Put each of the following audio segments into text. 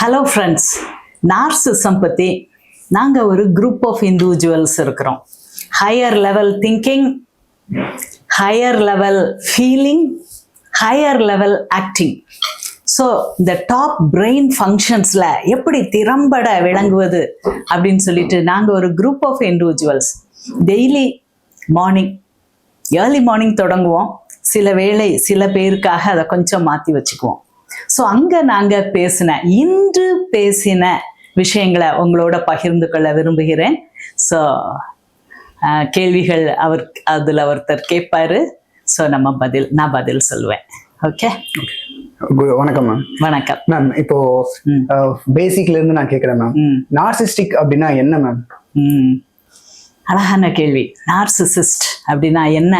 Hello friends narcissism பற்றி நாங்கள் ஒரு குரூப் ஆஃப் இண்டிவிஜுவல்ஸ் இருக்கிறோம். Higher level thinking higher level feeling higher level acting so இந்த top brain ஃபங்க்ஷன்ஸில் எப்படி திறம்பட விளங்குவது அப்படின்னு சொல்லிட்டு நாங்கள் ஒரு group of individuals daily morning early morning தொடங்குவோம். சில வேளை சில பேருக்காக அதை கொஞ்சம் மாற்றி வச்சுக்குவோம். ஸோ அங்கே நாங்கள் பேசின இன்று பேசின விஷயங்களை உங்களோட பகிர்ந்து கொள்ள விரும்புகிறேன். ஸோ கேள்விகள் அவர் அதில் ஒருத்தர் கேட்பாரு. ஸோ நம்ம பதில் நான் பதில் சொல்லுவேன் ஓகே வணக்கம் மேம் வணக்கம். மேம் இப்போ. பேசிக்ல இருந்து நான் கேக்குறேன் மேம் நார்சிஸ்டிக் அப்படின்னா என்ன மேம் அழகான கேள்வி. நார்சிசிஸ்ட் அப்படின்னா என்ன?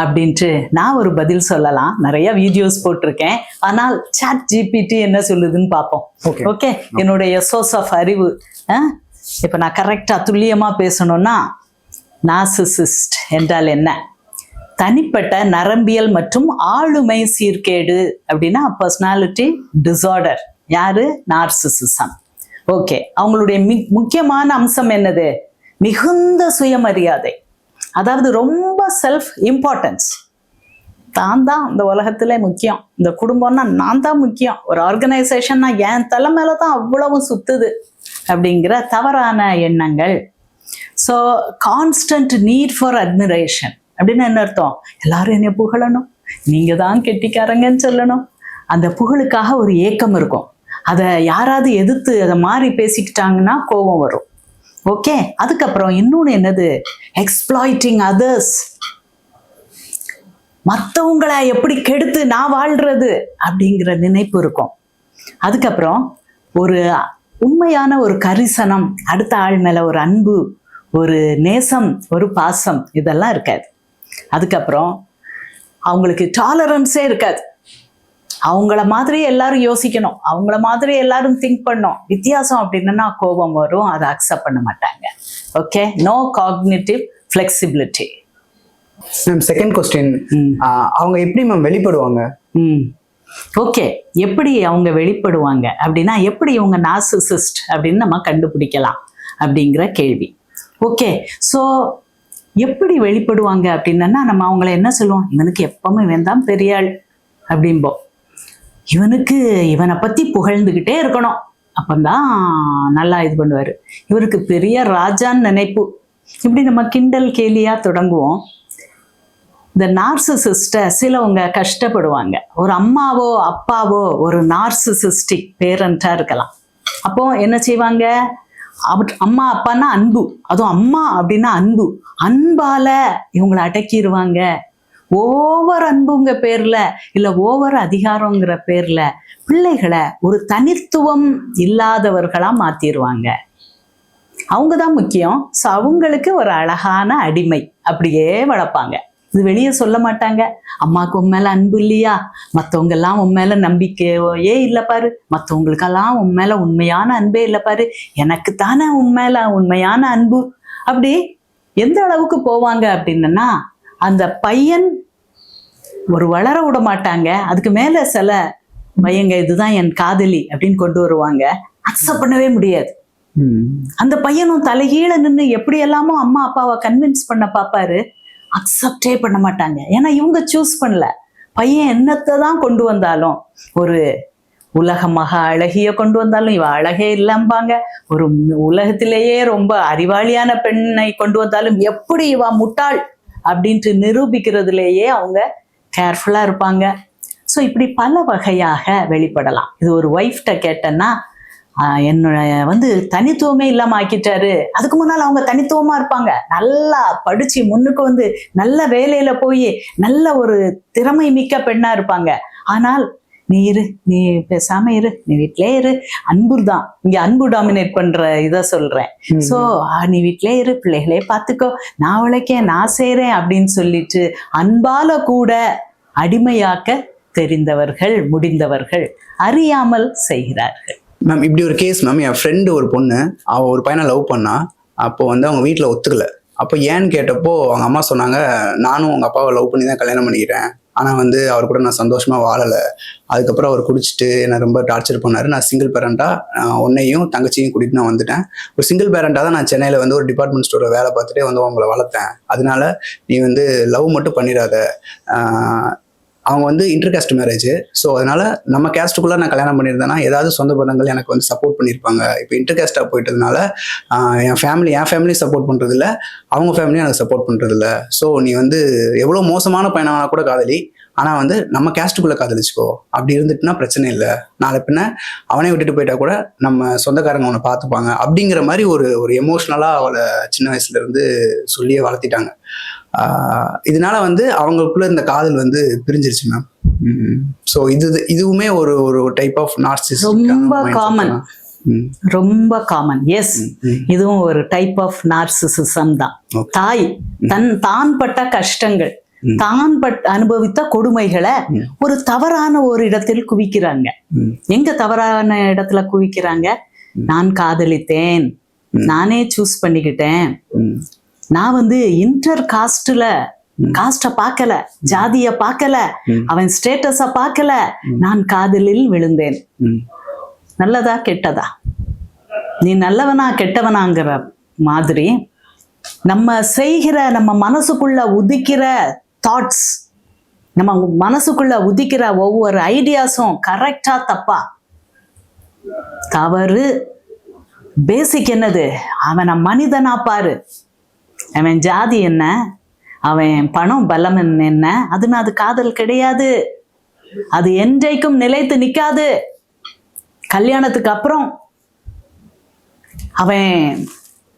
அப்படின்ட்டு நான் ஒரு பதில் சொல்லலாம். நிறைய வீடியோஸ் போட்டிருக்கேன். ஆனால் சாட் ஜிபிடி என்ன சொல்லுதுன்னு பார்ப்போம். ஓகே என்னுடைய சோர்ஸ் ஆஃப் அறிவு. இப்போ நான் கரெக்டாக துல்லியமாக பேசணும்னா நார்சிசிஸ்ட் என்றால் என்ன? தனிப்பட்ட நரம்பியல் மற்றும் ஆளுமை சீர்கேடு அப்படின்னா பர்சனாலிட்டி டிசார்டர் யாரு? நார்சிசிசம் ஓகே அவங்களுடைய மி முக்கியமான அம்சம் என்னது? மிகுந்த சுயமரியாதை. அதாவது ரொம்ப செல்ஃப் இம்பார்ட்டன்ஸ் தான் தான் இந்த உலகத்துல முக்கியம். இந்த குடும்பம்னா நான் தான் முக்கியம். ஒரு ஆர்கனைசேஷன்னா என் தலை மேல தான் அவ்வளவு சுத்துது அப்படிங்கிற தவறான எண்ணங்கள். So constant need for admiration அப்படின்னு என்ன அர்த்தம்? எல்லாரும் என்னை புகழணும். நீங்க தான் கெட்டிக்காரங்கன்னு சொல்லணும். அந்த புகழுக்காக ஒரு ஏக்கம் இருக்கும். அதை யாராவது எதிர்த்து அதை மாறி பேசிக்கிட்டாங்கன்னா கோபம் வரும். ஓகே அதுக்கப்புறம் இன்னொன்று என்னது? எக்ஸ்ப்ளாய்டிங் அதர்ஸ் மற்றவங்களை எப்படி கெடுத்து நான் வாழ்றது அப்படிங்கிற நினைப்பு இருக்கும். அதுக்கப்புறம் ஒரு உண்மையான ஒரு கரிசனம் அடுத்த ஆள் மேலே ஒரு அன்பு ஒரு நேசம் ஒரு பாசம் இதெல்லாம் இருக்காது. அதுக்கப்புறம் அவங்களுக்கு டாலரன்ஸே இருக்காது. அவங்கள மாதிரி எல்லாரும் யோசிக்கணும். அவங்கள மாதிரி எல்லாரும் திங்க் பண்ணணும். வித்தியாசம் அப்படின்னா கோபம் வரும். அதை அக்செப்ட் பண்ண மாட்டாங்க. Okay no cognitive flexibility ma'am second question அவங்க எப்படி மேம் வெளிப்படுவாங்க? ம். ஓகே எப்படி அவங்க வெளிப்படுவாங்க? அப்படின்னா எப்படி இவங்க நார்சிசிஸ்ட் அப்படின்னு நம்ம கண்டுபிடிக்கலாம் அப்படிங்கிற கேள்வி. ஓகே ஸோ எப்படி வெளிப்படுவாங்க அப்படின்னா நம்ம அவங்கள என்ன சொல்லுவோம்? இவனுக்கு எப்பவுமே இவன் தான் பெரிய ஆள் அப்படிம்போம். இவனுக்கு இவனை பற்றி புகழ்ந்துக்கிட்டே இருக்கணும். அப்பந்தான் நல்லா இது பண்ணுவார். இவருக்கு பெரிய ராஜான்னு நினைப்பு. இப்படி நம்ம கிண்டல் கேலியாக தொடங்குவோம். இந்த நார்சிசிஸ்ட சிலவங்க கஷ்டப்படுவாங்க. ஒரு அம்மாவோ அப்பாவோ ஒரு நார்சிசிஸ்டிக் பேரண்டா இருக்கலாம். அப்போ என்ன செய்வாங்க? அம்மா அப்பான்னா அன்பு. அதுவும் அம்மா அப்படின்னா அன்பு. அன்பால இவங்களை அடக்கிடுவாங்க ஓவர் அன்புங்க பேர்ல இல்ல ஓவர் அதிகாரங்கிற பேர்ல பிள்ளைகளை ஒரு தனித்துவம் இல்லாதவர்களா மாத்திடுவாங்க அவங்க தான் முக்கியம். ஸோ அவங்களுக்கு ஒரு அழகான அடிமை அப்படியே வளர்ப்பாங்க. இது வெளியே சொல்ல மாட்டாங்க. அம்மாவுக்கு உன் மேல அன்பு இல்லையா? மற்றவங்க எல்லாம் உன் மேல நம்பிக்கையே இல்லை பாரு. மற்றவங்களுக்கெல்லாம் உன் மேல உண்மையான அன்பே இல்லை பாரு. எனக்கு தானே உன் மேல உண்மையான அன்பு. அப்படி எந்த அளவுக்கு போவாங்க அப்படின்னா அந்த பையன் ஒரு வளர விட மாட்டாங்க. அதுக்கு மேல சில பையங்க இதுதான் என் காதலி அப்படின்னு கொண்டு வருவாங்க. அக்செப்ட் பண்ணவே முடியாது. அந்த பையனும் தலைகீழ நின்று எப்படி எல்லாமோ அம்மா அப்பாவை கன்வின்ஸ் பண்ண பார்ப்பாரு அக்செப்டே பண்ண மாட்டாங்க. ஏன்னா இவங்க சூஸ் பண்ணல. பையன் என்னத்தை தான் கொண்டு வந்தாலும் ஒரு உலக மகா அழகிய கொண்டு வந்தாலும் இவ அழகே இல்லாம்பாங்க. ஒரு உலகத்திலேயே ரொம்ப அறிவாளியான பெண்ணை கொண்டு வந்தாலும் எப்படி இவ முட்டாள்? அப்படின்ட்டு நிரூபிக்கிறதுலேயே அவங்க கேர்ஃபுல்லாக இருப்பாங்க. ஸோ இப்படி பல வகையாக வெளிப்படலாம். இது ஒரு ஒய்ஃப்ட கேட்டேன்னா என்னோட வந்து தனித்துவமே இல்லாமல் ஆக்கிட்டாரு. அதுக்கு முன்னால் அவங்க தனித்துவமாக இருப்பாங்க. நல்லா படித்து முன்னுக்கு வந்து நல்ல வேலையில் போய் நல்ல ஒரு திறமை மிக்க பெண்ணாக இருப்பாங்க. ஆனால் நீ இரு நீ பேசாம இரு நீ வீட்டிலே இரு. அன்பு தான். இங்க அன்பு டாமினேட் பண்ற இதை சொல்றேன். சோ நீ வீட்டிலே இரு பிள்ளைகளே பார்த்துக்கோ நான் உழைக்கேன் நான் செய்றேன் அப்படின்னு சொல்லிட்டு அன்பால கூட அடிமையாக்க தெரிந்தவர்கள் முடிந்தவர்கள் அறியாமல் செய்கிறார்கள். மேம் இப்படி ஒரு கேஸ் மேம் என் ஃப்ரெண்டு ஒரு பொண்ணு அவ ஒரு பையனை லவ் பண்ணா. அப்போ வந்து அவங்க வீட்டில் ஒத்துக்கல. அப்போ ஏன்னு கேட்டப்போ அவங்க அம்மா சொன்னாங்க நானும் உங்க அப்பாவை லவ் பண்ணி தான் கல்யாணம் பண்ணிக்கிறேன். ஆனால் வந்து அவர் கூட நான் சந்தோஷமாக வாழலை. அதுக்கப்புறம் அவர் குடிச்சிட்டு என்னை ரொம்ப டார்ச்சர் பண்ணார். நான் சிங்கிள் பேரண்ட்டாக உன்னையும் தங்கச்சியும் கூட்டிகிட்டு நான் வந்துட்டேன். ஒரு சிங்கிள் பேரண்ட்டாக தான் நான் சென்னையில் வந்து ஒரு டிபார்ட்மெண்ட் ஸ்டோரில் வேலை பார்த்துட்டே வந்து உங்களை வளர்த்தேன். அதனால நீ வந்து லவ் மட்டும் பண்ணிடாத. அவங்க வந்து இன்டர் காஸ்ட் மேரேஜ் ஸோ அதனால நம்ம கேஸ்ட்டுக்குள்ளே நான் கல்யாணம் பண்ணியிருந்தேன்னா ஏதாவது சொந்த பந்தங்கள் எனக்கு வந்து சப்போர்ட் பண்ணியிருப்பாங்க. இப்போ இன்டர் காஸ்ட்டாக போயிட்டதுனால என் ஃபேமிலி என் ஃபேமிலி சப்போர்ட் பண்ணுறதில்ல அவங்க ஃபேமிலியும் எனக்கு சப்போர்ட் பண்ணுறதில்ல ஸோ நீ வந்து எவ்வளோ மோசமான பையனாக கூட காதலி ஆனால் வந்து நம்ம கேஸ்ட்டுக்குள்ளே காதலிச்சுக்கோ. அப்படி இருந்துட்டுனா பிரச்சனை இல்லை. நாளை பின்ன அவனே விட்டுட்டு போயிட்டா கூட நம்ம சொந்தக்காரங்க அவனை பார்த்துப்பாங்க. அப்படிங்கிற மாதிரி ஒரு ஒரு எமோஷ்னலாக அவளை சின்ன வயசுல இருந்து சொல்லியே வளர்த்திட்டாங்க. இதனால வந்து அவங்களுக்குள்ள இந்த காதல் வந்து பிரிஞ்சிருச்சு மேம். ஸோ இது இதுவுமே ஒரு ஒரு டைப் ஆஃப் நார்சிஸ் ரொம்ப common. ரொம்ப காமன் எஸ் இதுவும் ஒரு டைப் ஆஃப் நார்சிசிசம் தான். தாய் தன் தான் பட்ட கஷ்டங்கள். தான் பட் அனுபவித்த கொடுமைகளை. ஒரு தவறான ஒரு இடத்தில் குவிக்கிறாங்க. எங்க தவறான இடத்துல குவிக்கிறாங்க? நான் காதலித்தேன். நானே சூஸ் பண்ணிக்கிட்டேன். நான் வந்து இன்டர் காஸ்ட்ல காஸ்ட பார்க்கல ஜாதிய பார்க்கல. அவன் ஸ்டேட்டஸ பார்க்கல நான் காதலில் விழுந்தேன். நல்லதா கெட்டதா? நீ நல்லவனா கெட்டவனாங்கிற மாதிரி நம்ம செய்கிற நம்ம மனசுக்குள்ள உதிக்கிற தாட்ஸ் நம்ம மனசுக்குள்ள உதிக்கிற ஒவ்வொரு ஐடியாஸும் கரெக்டா தப்பா? தவறு. பேசிக் என்னது? அவனை மனிதனா பாரு. அவன் ஜாதி என்ன? அவன் பணம் பலம் என்ன? அதுன்னு அது காதல் கிடையாது. அது என்றைக்கும் நிலைத்து நிக்காது. கல்யாணத்துக்கு அப்புறம். அவன்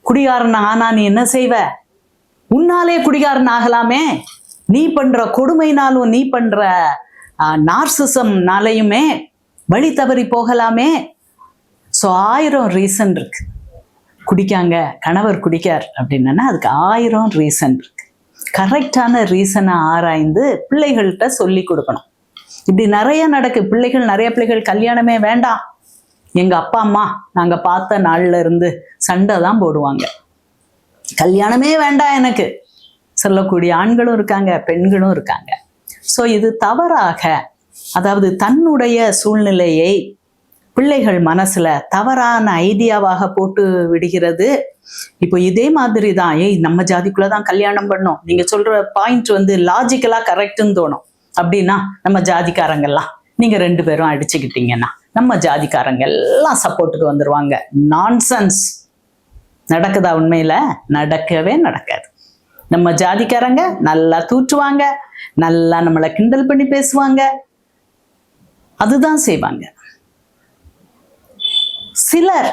குடிகாரன் ஆனா நீ என்ன செய்வ? உன்னாலே குடிகாரன் ஆகலாமே. நீ பண்ற கொடுமைனாலும் நீ பண்ற நார்சிசம்னாலையுமே வழி தவறி போகலாமே. ஸோ ஆயிரம் ரீசன் இருக்கு. குடிக்காங்க கணவர் குடிக்கார் அப்படின்னா அதுக்கு ஆயிரம் ரீசன் இருக்கு. கரெக்டான ரீசனை ஆராய்ந்து பிள்ளைகள்கிட்ட சொல்லி கொடுக்கணும். இப்படி நிறைய நடக்கு. பிள்ளைகள் நிறைய பிள்ளைகள் கல்யாணமே வேண்டாம். எங்க அப்பா அம்மா நாங்க பார்த்த நாள்ல இருந்து சண்டை தான் போடுவாங்க. கல்யாணமே வேண்டாம் எனக்கு. சொல்லக்கூடிய ஆண்களும் இருக்காங்க பெண்களும் இருக்காங்க. ஸோ இது தவறாக அதாவது தன்னுடைய சூழ்நிலையை பிள்ளைகள் மனசுல தவறான ஐடியாவாக போட்டு விடுகிறது. இப்போ இதே மாதிரி தான் ஏய் நம்ம ஜாதிக்குள்ள தான் கல்யாணம் பண்ணோம். நீங்க சொல்ற பாயிண்ட் வந்து லாஜிக்கலா கரெக்டுன்னு தோணும். அப்படின்னா நம்ம ஜாதிக்காரங்கெல்லாம் நீங்க ரெண்டு பேரும் அடிச்சுக்கிட்டீங்கன்னா நம்ம ஜாதிக்காரங்க எல்லாம் சப்போர்ட்டுக்கு வந்துருவாங்க. நான்சென்ஸ் நடக்குதா உண்மையில? நடக்கவே நடக்காது. நம்ம ஜாதிக்காரங்க நல்லா தூற்றுவாங்க நல்லா நம்மளை கிண்டல் பண்ணி பேசுவாங்க. அதுதான் செய்வாங்க. சிலர்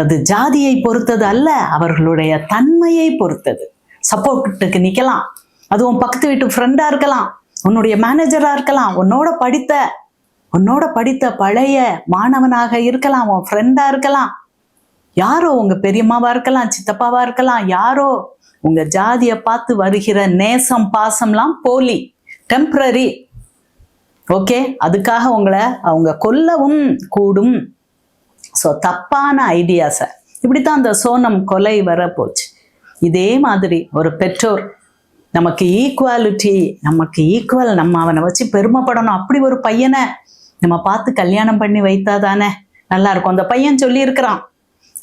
அது ஜாதியை பொறுத்தது அல்ல அவர்களுடைய தன்மையை பொறுத்தது. சப்போர்ட்டுக்கு நிக்கலாம். அது உன் பக்கத்து வீட்டு ஃப்ரெண்டா இருக்கலாம் உன்னுடைய மேனேஜராக இருக்கலாம் உன்னோட படித்த உன்னோட படித்த பழைய மாணவனாக இருக்கலாம் உன் ஃப்ரெண்டா இருக்கலாம். யாரோ உங்கள் பெரியம்மாவாக இருக்கலாம் சித்தப்பாவாக இருக்கலாம் யாரோ உங்க ஜாதியை பார்த்து வருகிற நேசம் பாசம்லாம் போலி டெம்பரரி ஓகே அதுக்காக உங்களை அவங்க கொல்லவும் கூடும். ஸோ தப்பான ஐடியாஸை இப்படித்தான் அந்த சோனம் கொலை வர போச்சு இதே மாதிரி ஒரு பெற்றோர் நமக்கு ஈக்குவாலிட்டி நமக்கு ஈக்குவல் நம்ம அவனை வச்சு பெருமைப்படணும். அப்படி ஒரு பையனை நம்ம பார்த்து கல்யாணம் பண்ணி வைத்தாதானே நல்லா இருக்கும். அந்த பையன் சொல்லியிருக்கிறான்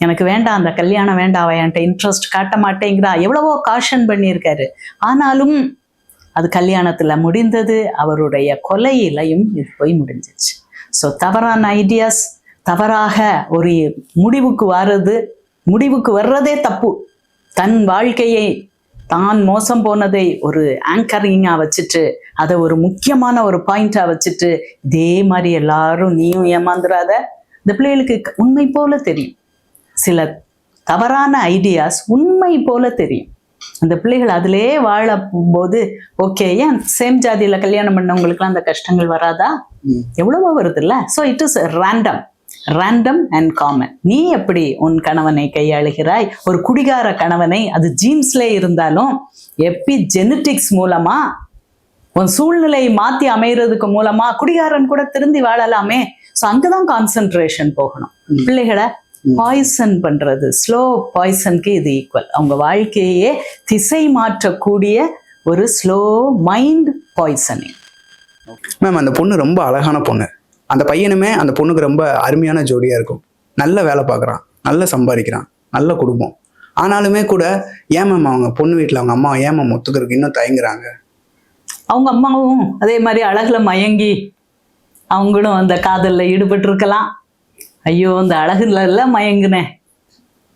எனக்கு வேண்டாம் அந்த கல்யாணம் வேண்டாம் என்கிட்ட இன்ட்ரெஸ்ட் காட்ட மாட்டேங்கிறா. எவ்வளவோ காஷன் பண்ணியிருக்காரு. ஆனாலும் அது கல்யாணத்துல முடிந்தது அவருடைய கொலையிலையும் இது போய் முடிஞ்சிச்சு ஸோ தவறான ஐடியாஸ் தவறாக ஒரு முடிவுக்கு வர்றது முடிவுக்கு வர்றதே தப்பு. தன் வாழ்க்கையை தான் மோசம் போனதை ஒரு ஆங்கரிங்காக வச்சுட்டு அதை ஒரு முக்கியமான ஒரு பாயிண்டாக வச்சுட்டு இதே மாதிரி எல்லாரும் நீயும் ஏமாந்துடாத இந்த பிள்ளைகளுக்கு உண்மை போல தெரியும். சில தவறான ஐடியாஸ் உண்மை போல தெரியும். அந்த பிள்ளைகள் அதிலே வாழ போது ஓகே ஏன் சேம் ஜாதியில கல்யாணம் பண்ணவங்களுக்குலாம் அந்த கஷ்டங்கள் வராதா. எவ்வளவோ வருதுல்ல. So it is random random and common நீ எப்படி உன் கணவனை கையாளுகிறாய்? ஒரு குடிகார கணவனை அது ஜீன்ஸ்ல இருந்தாலும் எப்பி ஜெனட்டிக்ஸ் மூலமா உன் சூழ்நிலையை மாத்தி அமைகிறதுக்கு மூலமா குடிகாரன் கூட திருந்தி வாழலாமே. ஸோ அங்கதான் கான்சென்ட்ரேஷன் போகணும். பிள்ளைகளை பாய்சன் பண்றது. ஸ்லோ பாய்சனுக்கு இது ஈக்குவல் அவங்க வாழ்க்கையே திசை மாற்றக்கூடிய ஒரு ஸ்லோ மைண்ட் பாய்சனிங் மேம் அந்த பொண்ணு ரொம்ப அழகான பொண்ணு. அந்த பையனுமே அந்த பொண்ணுக்கு ரொம்ப அருமையான ஜோடியாக இருக்கும். நல்ல வேலை பார்க்குறான் நல்ல சம்பாதிக்கிறான். நல்ல குடும்பம். ஆனாலுமே கூட ஏன் மேம் அவங்க பொண்ணு வீட்டில் அவங்க அம்மா ஏன் மேம் ஒத்துக்கிறதுக்கு இன்னும் தயங்குறாங்க? அவங்க அம்மாவும் அதே மாதிரி அழகுல மயங்கி அவங்களும் அந்த காதலில் ஈடுபட்டிருக்கலாம். ஐயோ இந்த அழகுல எல்லாம் மயங்குனேன்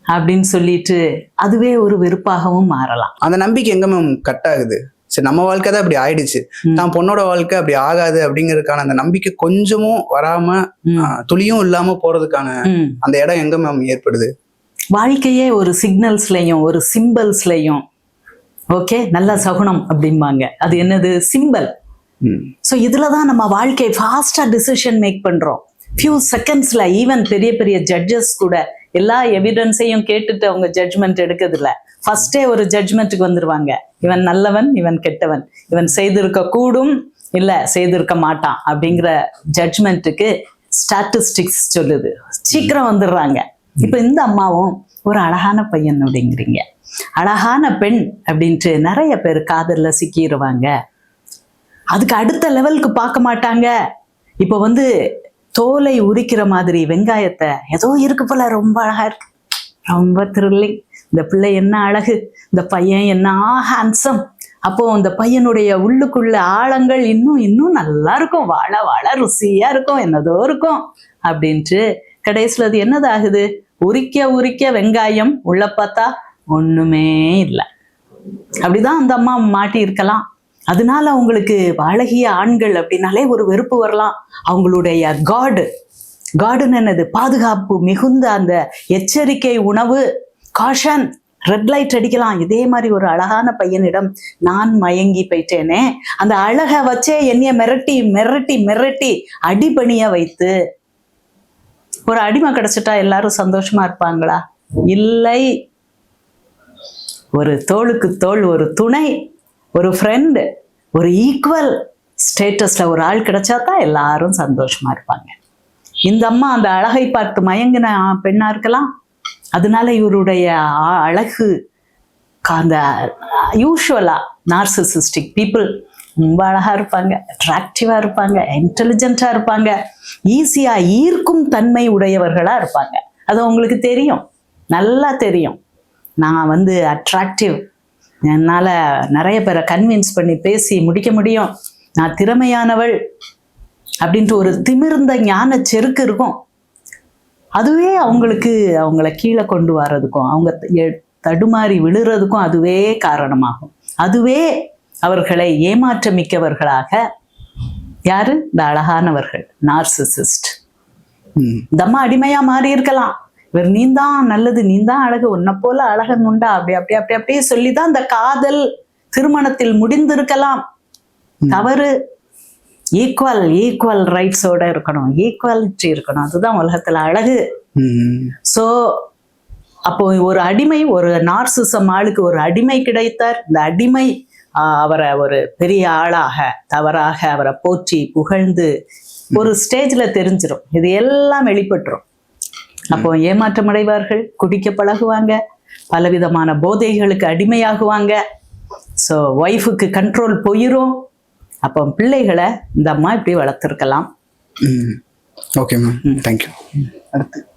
அப்படின்னு சொல்லிட்டு அதுவே ஒரு வெறுப்பாகவும் மாறலாம். அந்த நம்பிக்கை எங்க மேம் கட் ஆகுது? சரி நம்ம வாழ்க்கை தான் அப்படி ஆயிடுச்சு. தான் பொண்ணோட வாழ்க்கை அப்படி ஆகாது அப்படிங்கறதுக்கான அந்த நம்பிக்கை கொஞ்சமும் வராம துளியும் இல்லாம போறதுக்கான. அந்த இடம் எங்க மேம் ஏற்படுது? வாழ்க்கையே ஒரு சிக்னல்ஸ்லையும் ஒரு சிம்பிள்ஸ்லையும் ஓகே நல்ல சகுனம் அப்படிம்பாங்க. அது என்னது? சிம்பல் ம். ஸோ இதில் தான் நம்ம வாழ்க்கை ஃபாஸ்ட்டாக டிசிஷன் மேக் பண்ணுறோம் ஃபியூ செகண்ட்ஸில் ஈவன் பெரிய பெரிய ஜட்ஜஸ் கூட எல்லா எவிடன்ஸையும் கேட்டுட்டு அவங்க ஜட்ஜ்மெண்ட் எடுக்கிறதில்ல. ஃபர்ஸ்டே ஒரு ஜட்ஜ்மெண்ட்டுக்கு வந்துடுவாங்க இவன் நல்லவன் இவன் கெட்டவன். இவன் செய்திருக்க கூடும் இல்லை செய்திருக்க மாட்டான் அப்படிங்கிற ஜட்ஜ்மெண்ட்டுக்கு ஸ்டாட்டிஸ்டிக்ஸ் சொல்லுது. சீக்கிரம் வந்துடுறாங்க. இப்போ இந்த அம்மாவும் ஒரு அழகான பையன் அப்படிங்கிறீங்க. அழகான பெண் அப்படின்ட்டு நிறைய பேர் காதலில் சிக்கிடுவாங்க அதுக்கு அடுத்த லெவலுக்கு பார்க்க மாட்டாங்க. இப்போ வந்து தோலை உரிக்கிற மாதிரி வெங்காயத்தை ஏதோ இருக்கு போல ரொம்ப அழகா இருக்கு. ரொம்ப த்ரில்லிங் இந்த பிள்ளை என்ன அழகு. இந்த பையன் என்ன ஹேண்ட்ஸம் அப்போ அந்த பையனுடைய உள்ளுக்குள்ள ஆழங்கள் இன்னும் இன்னும் நல்லா இருக்கும். வாழ வாழ ருசியா இருக்கும். என்னதோ இருக்கும். அப்படின்ட்டு கடைசியில் அது என்னது ஆகுது உரிக்க உரிக்க வெங்காயம் உள்ள பார்த்தா ஒண்ணுமே இல்லை. அப்படிதான் அந்த அம்மா மாட்டி இருக்கலாம் அதனால அவங்களுக்கு அழகிய ஆண்கள் அப்படின்னாலே ஒரு வெறுப்பு வரலாம். அவங்களுடைய காடு காடுன்னு என்னது? பாதுகாப்பு மிகுந்த அந்த எச்சரிக்கை உணவு. காஷன் ரெட் லைட் அடிக்கலாம். இதே மாதிரி ஒரு அழகான பையனிடம் நான் மயங்கி போயிட்டேனே. அந்த அழகை வச்சே என்னைய மிரட்டி மிரட்டி மிரட்டி அடிபணிய வைத்து. ஒரு அடிமை கிடைச்சிட்டா எல்லாரும் சந்தோஷமா இருப்பாங்களா? இல்லை. ஒரு தோளுக்கு தோல் ஒரு துணை. ஒரு ஃப்ரெண்டு ஒரு ஈக்குவல் ஸ்டேட்டஸில் ஒரு ஆள் கிடைச்சா தான் எல்லாரும் சந்தோஷமாக இருப்பாங்க. இந்த அம்மா அந்த அழகை பார்த்து மயங்கின பெண்ணாக இருக்கலாம். அதனால இவருடைய அழகு அந்த யூஸ்வலா நார்சிசிஸ்டிக் பீப்புள் ரொம்ப அழகாக இருப்பாங்க. அட்ராக்டிவாக இருப்பாங்க. இன்டெலிஜென்ட்டாக இருப்பாங்க. ஈஸியாக ஈர்க்கும் தன்மை உடையவர்களாக இருப்பாங்க. அது உங்களுக்கு தெரியும். நல்லா தெரியும். நான் வந்து அட்ராக்டிவ் என்னால் நிறைய பேரை கன்வின்ஸ் பண்ணி பேசி முடிக்க முடியும். நான் திறமையானவள் அப்படின்ட்டு ஒரு திமிர்ந்த ஞான செருக்கு இருக்கும். அதுவே அவங்களுக்கு அவங்கள கீழே கொண்டு வர்றதுக்கும் அவங்க தடுமாறி விழுறதுக்கும் அதுவே காரணமாகும். அதுவே அவர்களை ஏமாற்ற மிக்கவர்களாக யாரு? இந்த அழகானவர்கள் நார்சிசிஸ்ட் ம். இந்த அம்மா அடிமையா மாறி இருக்கலாம் இவர் நீந்தான் நல்லது நீந்தான் அழகு உன்னை போல அழகன் உண்டா? அப்படி அப்படி அப்படி அப்படியே சொல்லிதான் இந்த காதல் திருமணத்தில் முடிந்திருக்கலாம். தவறு. ஈக்குவல் ஈக்குவல் ரைட்ஸோட இருக்கணும். ஈக்குவாலிட்டி இருக்கணும். அதுதான் உலகத்துல அழகு. ஸோ அப்போ ஒரு அடிமை ஒரு நார்சிசம் ஆளுக்கு ஒரு அடிமை கிடைத்தார். இந்த அடிமை அவரை ஒரு பெரிய ஆளாக தவறாக அவரை போற்றி புகழ்ந்து ஒரு ஸ்டேஜ்ல தெரிஞ்சிரும். இது எல்லாம் வெளிப்பட்டுரும். அப்போ ஏமாற்றம் அடைவார்கள் குடிக்க பழகுவாங்க பலவிதமான போதைகளுக்கு அடிமையாகுவாங்க. ஸோ ஒய்ஃபுக்கு கண்ட்ரோல் போயிரும். அப்போ பிள்ளைகளை இந்த அம்மா இப்படி வளர்த்துருக்கலாம். Okay ma'am. தேங்க்யூ அடுத்து.